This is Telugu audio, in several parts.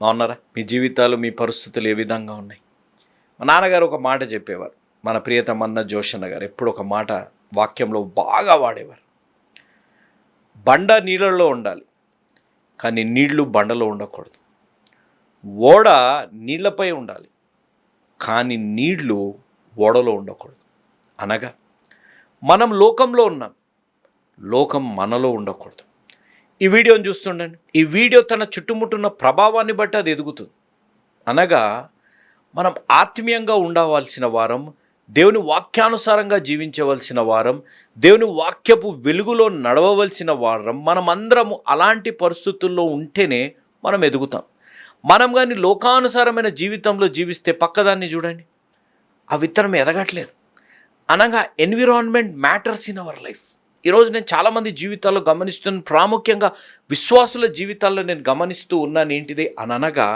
బాగున్నారా? మీ జీవితాలు మీ పరిస్థితులు ఏ విధంగా ఉన్నాయి? మా నాన్నగారు ఒక మాట చెప్పేవారు. మన ప్రియతమన్న జోషన్న గారు ఎప్పుడు ఒక మాట వాక్యంలో బాగా వాడేవారు. బండ నీళ్ళలో ఉండాలి కానీ నీళ్ళు బండలో ఉండకూడదు. ఓడ నీళ్ళపై ఉండాలి కానీ నీళ్ళు ఓడలో ఉండకూడదు. అనగా మనం లోకంలో ఉన్నాం లోకం మనలో ఉండకూడదు. ఈ వీడియోని చూస్తుండండి. ఈ వీడియో తన చుట్టుముట్టున్న ప్రభావాన్ని బట్టి అది ఎదుగుతుంది. అనగా మనం ఆత్మీయంగా ఉండవలసిన వారం దేవుని వాక్యానుసారంగా జీవించవలసిన వారం దేవుని వాక్యపు వెలుగులో నడవవలసిన వారం మనమందరము అలాంటి పరిస్థితుల్లో ఉంటేనే మనం ఎదుగుతాం. మనం కానీ లోకానుసారమైన జీవితంలో జీవిస్తే పక్కదాన్ని చూడండి. ఆ విత్తనం ఎదగట్లేదు. అనగా environment matters in our life ఈరోజు నేను చాలామంది జీవితాల్లో గమనిస్తున్న ప్రాముఖ్యంగా విశ్వాసుల జీవితాల్లో నేను గమనిస్తూ ఉన్నాను ఏంటిది అని అనగా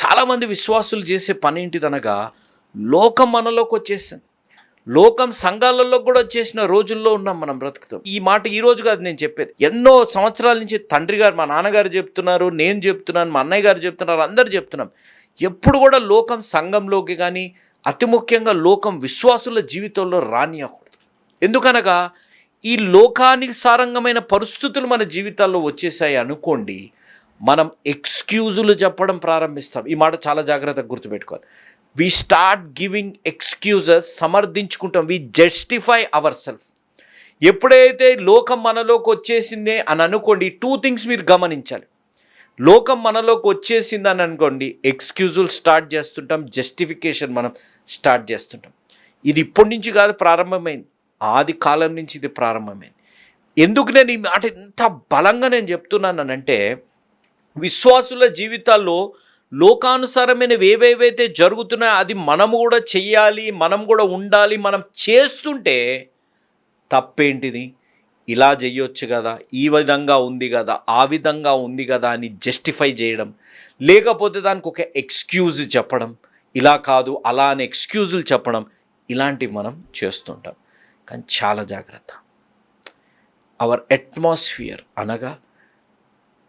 చాలామంది విశ్వాసులు చేసే పని ఏంటిదనగా లోకం మనలోకి వచ్చేసింది. లోకం సంఘాలలో కూడా చేసిన రోజుల్లో ఉన్నాం మనం బ్రతుకుతాం. ఈ మాట ఈ రోజు కాదు నేను చెప్పేది. ఎన్నో సంవత్సరాల నుంచి తండ్రి గారు మా నాన్నగారు చెప్తున్నారు నేను చెప్తున్నాను మా అన్నయ్య గారు చెప్తున్నారు అందరు చెప్తున్నాం. ఎప్పుడు కూడా లోకం సంఘంలోకి కానీ అతి ముఖ్యంగా లోకం విశ్వాసుల జీవితంలో రానియకూడదు. ఎందుకనగా ఈ లోకానుసారంగమైన పరిస్థితులు మన జీవితాల్లో వచ్చేసాయి అనుకోండి మనం ఎక్స్క్యూజులు చెప్పడం ప్రారంభిస్తాం. ఈ మాట చాలా జాగ్రత్తగా గుర్తుపెట్టుకోవాలి. వి స్టార్ట్ గివింగ్ ఎక్స్క్యూజెస్ సమర్థించుకుంటాం. వి జస్టిఫై అవర్ సెల్ఫ్ ఎప్పుడైతే లోకం మనలోకి వచ్చేసిందే అని అనుకోండి టూ థింగ్స్ మీరు గమనించాలి. లోకం మనలోకి వచ్చేసింది అని అనుకోండి ఎక్స్క్యూజులు స్టార్ట్ చేస్తుంటాం జస్టిఫికేషన్ మనం స్టార్ట్ చేస్తుంటాం. ఇది ఇప్పటి నుంచి కాదు ప్రారంభమైంది. ఆది కాలం నుంచి ఇది ప్రారంభమైంది. ఎందుకు నేను ఈ మాట ఇంత బలంగా నేను చెప్తున్నానంటే విశ్వాసుల జీవితాల్లో లోకానుసారమైనవి ఏవేవైతే జరుగుతున్నాయో అది మనము కూడా చెయ్యాలి మనం కూడా ఉండాలి మనం చేస్తుంటే తప్పేంటిది? ఇలా చేయొచ్చు కదా ఈ విధంగా ఉంది కదా ఆ విధంగా ఉంది కదా అని జస్టిఫై చేయడం లేకపోతే దానికి ఒక ఎక్స్క్యూజ్ చెప్పడం. ఇలా కాదు అలా అని ఎక్స్క్యూజులు చెప్పడం. ఇలాంటివి మనం చేస్తుంటాం. కానీ చాలా జాగ్రత్త. అవర్ అట్మాస్ఫియర్ అనగా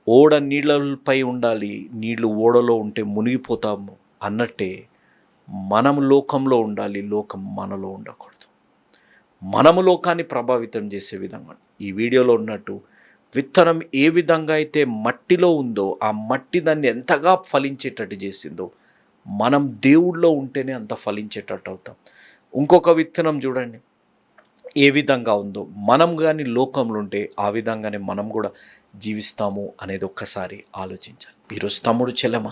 ఓడ నీళ్ళపై ఉండాలి నీళ్ళు ఓడలో ఉంటే మునిగిపోతాము అన్నట్టే మనం లోకంలో ఉండాలి లోకం మనలో ఉండకూడదు. మనము లోకాన్ని ప్రభావితం చేసే విధంగా. ఈ వీడియోలో ఉన్నట్టు విత్తనం ఏ విధంగా అయితే మట్టిలో ఉందో ఆ మట్టి దాన్ని ఎంతగా ఫలించేటట్టు చేసిందో మనం దేవుళ్ళో ఉంటేనే అంత ఫలించేటట్టు అవుతాం. ఇంకొక విత్తనం చూడండి. ఏ విధంగా ఉందో మనం కానీ లోకంలో ఉంటే ఆ విధంగానే మనం కూడా జీవిస్తాము అనేది ఒక్కసారి ఆలోచించాలి. ఈరోజు తమ్ముడు చెల్లెమ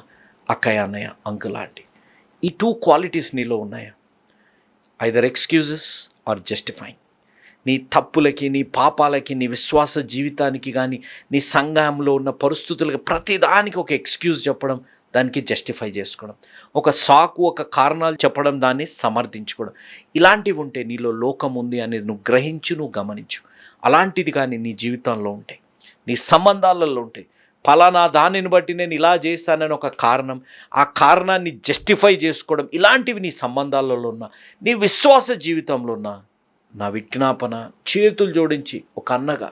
అక్కయ్య అన్నయ్య అంకుల్ ఆంటీ ఈ టూ క్వాలిటీస్ నీలో ఉన్నాయా? ఐదర్ ఎక్స్క్యూజెస్ ఆర్ జస్టిఫైయింగ్ నీ తప్పులకి నీ పాపాలకి నీ విశ్వాస జీవితానికి కానీ నీ సంఘంలో ఉన్న పరిస్థితులకి ప్రతిదానికి ఒక ఎక్స్క్యూజ్ చెప్పడం దానికి జస్టిఫై చేసుకోవడం. ఒక సాకు ఒక కారణాలు చెప్పడం దాన్ని సమర్థించుకోవడం. ఇలాంటివి ఉంటే నీలో లోకం ఉంది అనేది నువ్వు గ్రహించు నువ్వు గమనించు. అలాంటిది కానీ నీ జీవితంలో ఉంటాయి నీ సంబంధాలలో ఉంటాయి ఫలానా దానిని బట్టి నేను ఇలా చేస్తానని ఒక కారణం ఆ కారణాన్ని జస్టిఫై చేసుకోవడం ఇలాంటివి నీ సంబంధాలలో ఉన్న నీ విశ్వాస జీవితంలో ఉన్న నా విజ్ఞాపన చేతులు జోడించి ఒక అన్నగా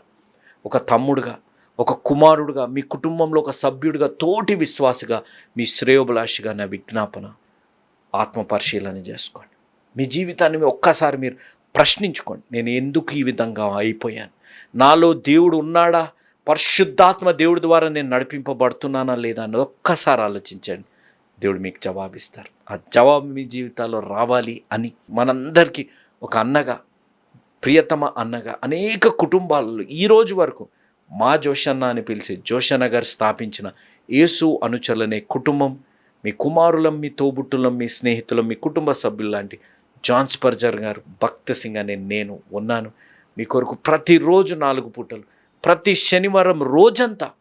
ఒక తమ్ముడుగా ఒక కుమారుడుగా మీ కుటుంబంలో ఒక సభ్యుడిగా తోటి విశ్వాసగా మీ శ్రేయోభిలాషిగా నా విజ్ఞాపన ఆత్మ పరిశీలన చేసుకోండి. మీ జీవితాన్ని మీ ఒక్కసారి మీరు ప్రశ్నించుకోండి. నేను ఎందుకు ఈ విధంగా అయిపోయాను? నాలో దేవుడు ఉన్నాడా? పరిశుద్ధాత్మ దేవుడి ద్వారా నేను నడిపింపబడుతున్నానా లేదా అని ఒక్కసారి ఆలోచించండి. దేవుడు మీకు జవాబిస్తారు. ఆ జవాబు మీ జీవితాల్లో రావాలి అని మనందరికీ ఒక అన్నగా ప్రియతమ అన్నగా అనేక కుటుంబాలలో ఈరోజు వరకు మా జోషన్న అని పిలిచి జోషన్న గారు స్థాపించిన యేసు అనుచరులనే కుటుంబం మీ కుమారులం మీ తోబుట్టులం మీ స్నేహితులం మీ కుటుంబ సభ్యులు లాంటి జాన్ గారు భక్త సింగ్ అనే నేను ఉన్నాను. మీ కొరకు ప్రతిరోజు నాలుగు పూటలు ప్రతి శనివారం రోజంతా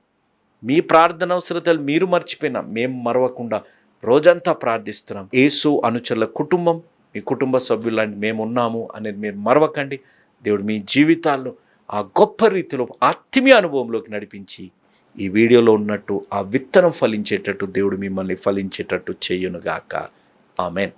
మీ ప్రార్థన అవసరతలు మీరు మర్చిపోయినా మేము మరవకుండా రోజంతా ప్రార్థిస్తున్నాం. యేసు అనుచరుల కుటుంబం మీ కుటుంబ సభ్యులాంటి మేము ఉన్నాము అనేది మీరు మరవకండి. దేవుడు మీ జీవితాల్లో ఆ గొప్ప రీతిలో ఆత్మీయ అనుభవంలోకి నడిపించి ఈ వీడియోలో ఉన్నట్టు ఆ విత్తనం ఫలించేటట్టు దేవుడు మిమ్మల్ని ఫలించేటట్టు చేయునుగాక. ఆమెన్.